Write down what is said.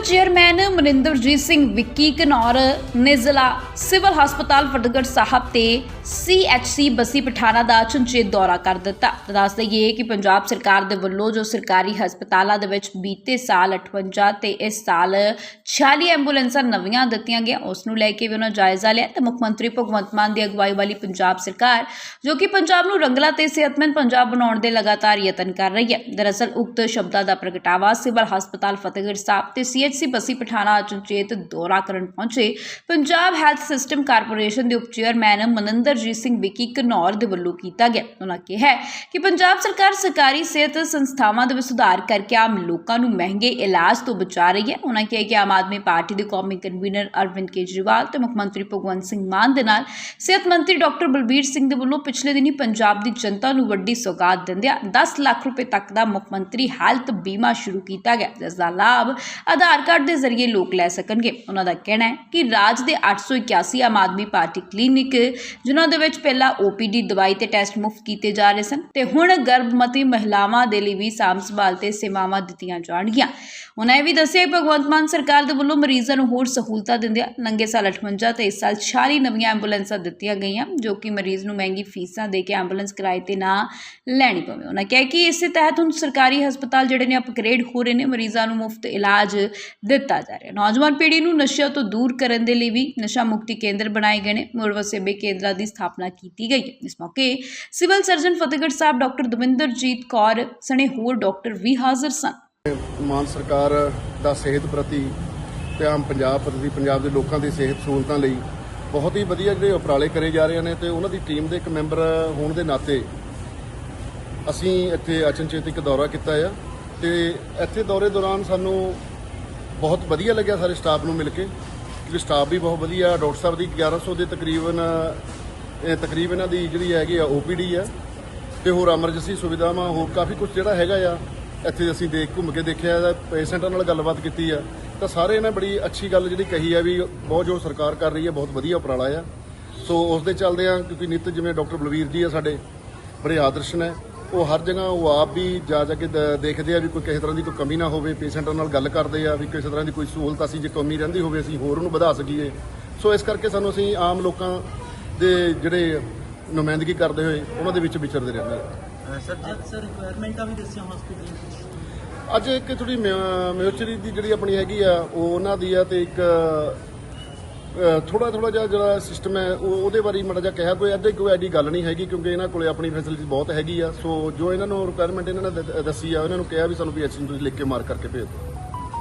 Chairman Maninderjit Singh Vicky Ghanaur ਨੇ ਜ਼ਿਲ੍ਹਾ civil ਹਸਪਤਾਲ ਫਤਿਹਗੜ੍ਹ ਸਾਹਿਬ ਤੇ ਸੀਐਚਸੀ ਬਸੀ ਪਠਾਣਾ ਦਾ ਅਚਨਚੇਤ ਦੌਰਾ ਕਰ ਦਿੱਤਾ। ਦੱਸ ਦਈਏ ਕਿ ਪੰਜਾਬ ਸਰਕਾਰ ਦੇ ਵੱਲੋਂ ਜੋ ਸਰਕਾਰੀ ਹਸਪਤਾਲਾਂ ਦੇ ਵਿੱਚ ਬੀਤੇ ਸਾਲ 58 ਤੇ ਇਸ ਸਾਲ 46 ਐਂਬੂਲੈਂਸਾਂ ਨਵੀਆਂ ਦਿੱਤੀਆਂ ਗਈਆਂ, ਉਸ ਨੂੰ ਲੈ ਕੇ ਵੀ ਉਹਨਾਂ ਜਾਇਜ਼ਾ ਲਿਆ ਤੇ ਮੁੱਖ ਮੰਤਰੀ ਭਗਵੰਤ ਮਾਨ ਦੀ ਅਗਵਾਈ ਵਾਲੀ ਪੰਜਾਬ ਸਰਕਾਰ, ਜੋ ਕਿ ਪੰਜਾਬ ਨੂੰ ਰੰਗਲਾ ਤੇ ਸਿਹਤਮੰਦ ਪੰਜਾਬ ਬਣਾਉਣ ਦੇ ਲਗਾਤਾਰ ਯਤਨ ਕਰ ਰਹੀ ਹੈ। ਦਰਅਸਲ, ਉਕਤ ਸ਼ਬਦਾਂ ਦਾ ਪ੍ਰਗਟਾਵਾ ਸਿਵਲ ਹਸਪਤਾਲ ਫਤਿਹਗੜ੍ਹ ਸਾਹਿਬ ਤੇ ਸੀਐਚਸੀ ਬੱਸੀ ਪਠਾਣਾ ਅਚਨਚੇਤ ਦੌਰਾ ਕਰਨ ਪਹੁੰਚੇ। ਪੰਜਾਬ ਹੈਲਥ ਸਿਸਟਮ ਕਾਰਪੋਰੇਸ਼ਨ ਦੇ ਉਪ ਚੇਅਰਮੈਨ ਮਨਿੰਦਰਜੀਤ ਸਿੰਘ ਵਿੱਕੀ ਘਨੌਰ ਦੇ ਵੱਲੋਂ ਕੀਤਾ ਗਿਆ। ਉਹਨਾਂ ਕਿਹਾ ਕਿ ਪੰਜਾਬ ਸਰਕਾਰ ਸਰਕਾਰੀ ਸਿਹਤ ਸੰਸਥਾਵਾਂ ਦੇ ਵਿੱਚ ਸੁਧਾਰ ਕਰਕੇ ਆਮ ਲੋਕਾਂ ਨੂੰ ਮਹਿੰਗੇ ਇਲਾਜ ਤੋਂ ਬਚਾ ਰਹੀ ਹੈ। ਉਹਨਾਂ ਕਿਹਾ ਕਿ ਆਮ ਆਦਮੀ ਪਾਰਟੀ ਦੇ ਕੌਮੀ ਕਨਵੀਨਰ ਅਰਵਿੰਦ ਕੇਜਰੀਵਾਲ ਤੇ ਮੁੱਖ ਮੰਤਰੀ ਭਗਵੰਤ ਸਿੰਘ ਮਾਨ ਦੇ ਨਾਲ ਸਿਹਤ ਮੰਤਰੀ ਡਾਕਟਰ ਬਲਬੀਰ ਸਿੰਘ ਦੇ ਵੱਲੋਂ ਪਿਛਲੇ ਦਿਨੀ ਪੰਜਾਬ ਦੀ ਜਨਤਾ ਨੂੰ ਵੱਡੀ ਸੌਗਾਤ ਦਿੰਦਿਆਂ 10 ਲੱਖ ਰੁਪਏ ਤੱਕ ਦਾ ਮੁੱਖ ਮੰਤਰੀ ਹੈਲਥ ਬੀਮਾ ਸ਼ੁਰੂ ਕੀਤਾ ਗਿਆ। ਜਿਸ ਦਾ ਲਾਭ ਆਧਾਰ ਕਾਰਡ ਦੇ ਜ਼ਰੀਏ ਲੋਕ ਲੈ ਸਕਣਗੇ। ਉਹਨਾਂ ਦਾ ਕਹਿਣਾ ਹੈ ਕਿ ਰਾਜ ਦੇ 881 ਆਮ ਆਦਮੀ ਪਾਰਟੀ ਕਲੀਨਿਕ, ਜਿਨ੍ਹਾਂ ਦੇ ਵਿੱਚ ਪਹਿਲਾਂ OPD ਦਵਾਈ ਤੇ ਟੈਸਟ ਮੁਫਤ ਕੀਤੇ ਜਾ ਰਹੇ ਸਨ ਤੇ ਹੁਣ ਗਰਭਵਤੀ ਮਹਿਲਾਵਾਂ ਦੇ ਲਈ ਵੀ ਸਾਂਭ ਸੰਭਾਲ ਤੇ ਸੇਵਾਵਾਂ ਦਿੱਤੀਆਂ ਜਾਣਗੀਆਂ। ਉਹਨਾਂ ਇਹ ਵੀ ਦੱਸਿਆ ਕਿ ਭਗਵੰਤ ਮਾਨ ਸਰਕਾਰ ਦੇ ਵੱਲੋਂ ਮਰੀਜ਼ਾਂ ਨੂੰ ਹੋਰ ਸਹੂਲਤਾਂ ਦਿੰਦਿਆਂ ਲੰਘੇ ਸਾਲ 58 ਤੇ ਇਸ ਸਾਲ 46 ਨਵੀਆਂ ਐਂਬੂਲੈਂਸਾਂ ਦਿੱਤੀਆਂ ਗਈਆਂ, ਜੋ ਕਿ ਮਰੀਜ਼ ਨੂੰ ਮਹਿੰਗੀ ਫੀਸਾਂ ਦੇ ਕੇ ਐਂਬੂਲੈਂਸ ਕਿਰਾਏ ਤੇ ਨਾ ਲੈਣੀ ਪਵੇ। ਉਹਨਾਂ ਕਿਹਾ ਕਿ ਇਸੇ ਤਹਿਤ ਹੁਣ ਸਰਕਾਰੀ ਹਸਪਤਾਲ ਜਿਹੜੇ ਨੇ ਅਪਗ੍ਰੇਡ ਹੋ ਰਹੇ ਨੇ, ਮਰੀਜ਼ਾਂ ਨੂੰ ਮੁਫਤ ਇਲਾਜ ਦਿੱਤਾ ਜਾ ਰਿਹਾ। ਨੌਜਵਾਨ ਪੀੜ੍ਹੀ ਨੂੰ ਨਸ਼ਿਆਂ ਤੋਂ ਦੂਰ ਕਰਨ ਦੇ ਲਈ ਵੀ ਨਸ਼ਾ ਮੁਕਤੀ ਕੇਂਦਰ ਬਣਾਏ ਗਏ ਨੇ। ਮੁੜ ਵਸੇਬੇ ਕੇਂਦਰਾਂ ਦੀ ਸਥਾਪਨਾ ਕੀਤੀ ਗਈ ਹੈ। ਇਸ ਮੌਕੇ civil surgeon Fatehgarh Sahib doctor Davinderjit Kaur ਸਣੇ ਹੋਰ ਡਾਕਟਰ ਵੀ ਹਾਜ਼ਰ ਸਨ। ਮਾਨ ਸਰਕਾਰ ਦਾ ਸਿਹਤ ਪ੍ਰਤੀ ਤੇ ਆਮ ਪੰਜਾਬ ਪ੍ਰਤੀ, ਪੰਜਾਬ ਦੇ ਲੋਕਾਂ ਦੀ ਸਿਹਤ ਸਹੂਲਤਾਂ ਲਈ ਬਹੁਤ ਹੀ ਵਧੀਆ ਜਿਹੜੇ ਉਪਰਾਲੇ ਕਰੇ ਜਾ ਰਹੇ ਨੇ ਤੇ ਉਹਨਾਂ ਦੀ ਟੀਮ ਦੇ ਇੱਕ ਮੈਂਬਰ ਹੋਣ ਦੇ ਨਾਤੇ ਅਸੀਂ ਇੱਥੇ ਅਚਨਚੇਤ ਇੱਕ ਦੌਰਾ ਕੀਤਾ ਆ ਤੇ ਇੱਥੇ ਦੌਰੇ ਦੌਰਾਨ ਸਾਨੂੰ ਬਹੁਤ ਵਧੀਆ ਲੱਗਿਆ ਸਾਰੇ ਸਟਾਫ ਨੂੰ ਮਿਲ ਕੇ। ਕਿਉਂਕਿ ਸਟਾਫ ਵੀ ਬਹੁਤ ਵਧੀਆ, ਡਾਕਟਰ ਸਾਹਿਬ ਦੀ 1100 ਦੇ ਤਕਰੀਬਨ ਤਕਰੀਬਨ ਇਹਨਾਂ ਦੀ ਜਿਹੜੀ ਹੈਗੀ ਆ ਓਪੀਡੀ ਆ। ਤੇ ਹੋਰ ਐਮਰਜੈਂਸੀ ਸੁਵਿਧਾਵਾਂ, ਹੋਰ ਕਾਫੀ ਕੁਝ ਜਿਹੜਾ ਹੈਗਾ ਆ, ਇੱਥੇ ਅਸੀਂ ਦੇਖ ਘੁੰਮ ਕੇ ਦੇਖਿਆ ਪੇਸ਼ੈਂਟਾਂ ਨਾਲ ਗੱਲਬਾਤ ਕੀਤੀ ਆ। ਤਾਂ ਸਾਰੇ ਇਹਨਾਂ ਬੜੀ ਅੱਛੀ ਗੱਲ ਜਿਹੜੀ ਕਹੀ ਆ ਵੀ ਬਹੁਤ ਜੋ ਸਰਕਾਰ ਕਰ ਰਹੀ ਹੈ ਬਹੁਤ ਵਧੀਆ ਉਪਰਾਲਾ ਆ। ਸੋ ਉਸ ਦੇ ਚੱਲਦੇ ਆ, ਕਿਉਂਕਿ ਨਿੱਤ ਜਿਵੇਂ ਡਾਕਟਰ ਬਲਵੀਰ ਜੀ ਆ ਸਾਡੇ, ਬੜੇ ਆਦਰਸ਼ ਨੇ। ਉਹ ਹਰ ਜਗ੍ਹਾ ਉਹ ਆਪ ਵੀ ਜਾ ਜਾ ਕੇ ਦ- ਦੇਖਦੇ ਆ ਵੀ ਕੋਈ ਕਿਸੇ ਤਰ੍ਹਾਂ ਦੀ ਕੋਈ ਕਮੀ ਨਾ ਹੋਵੇ ਪੇਸ਼ੈਂਟਾਂ ਨਾਲ ਗੱਲ ਕਰਦੇ ਆ ਵੀ ਕਿਸੇ ਤਰ੍ਹਾਂ ਦੀ ਕੋਈ ਸਹੂਲਤ ਅਸੀਂ ਜੇ ਕਮੀ ਰਹਿੰਦੀ ਹੋਵੇ ਅਸੀਂ ਹੋਰ ਉਹਨੂੰ ਵਧਾ ਸਕੀਏ। ਸੋ ਇਸ ਕਰਕੇ ਸਾਨੂੰ ਅਸੀਂ ਆਮ ਲੋਕਾਂ ਦੇ ਜਿਹੜੇ ਨੁਮਾਇੰਦਗੀ ਕਰਦੇ ਹੋਏ ਉਹਨਾਂ ਦੇ ਵਿੱਚ ਵਿਚਰਦੇ ਰਹਿੰਦੇ ਆ। ਸਰ ਸਰ ਰਿਕੁਆਇਰਮੈਂਟਾਂ ਵੀ ਦੱਸਿਆ ਹਸਪੀਟਲ ਅੱਜ ਇੱਕ ਥੋੜੀ ਮਿਊਚਰੀ ਦੀ ਜਿਹੜੀ ਆਪਣੀ ਹੈਗੀ ਆ ਉਹ ਉਹਨਾਂ ਦੀ ਆ ਤੇ ਇੱਕ ਥੋੜਾ ਥੋੜਾ ਜਿਹਾ ਜਿਹੜਾ ਸਿਸਟਮ ਹੈ, ਉਹ ਉਹਦੇ ਬਾਰੇ ਮੜਾ ਜਿਹਾ ਕਿਹਾ ਕੋਈ ਅੱਧੇ ਕੋਈ ਐਡੀ ਗੱਲ ਨਹੀਂ ਹੈਗੀ ਕਿਉਂਕਿ ਇਹਨਾਂ ਕੋਲੇ ਆਪਣੀ ਫੈਸਿਲਿਟੀ ਬਹੁਤ ਹੈਗੀ ਆ। ਸੋ ਜੋ ਇਹਨਾਂ ਨੂੰ ਰਿਕੁਆਇਰਮੈਂਟ ਇਹਨਾਂ ਨੇ ਦੱਸੀ ਆ ਉਹਨਾਂ ਨੂੰ ਕਿਹਾ ਵੀ ਸਾਨੂੰ ਵੀ ਅਸੀਂ ਤੁਸੀਂ ਲਿਖ ਕੇ ਮਾਰ ਕਰਕੇ ਭੇਜ ਦਿਓ।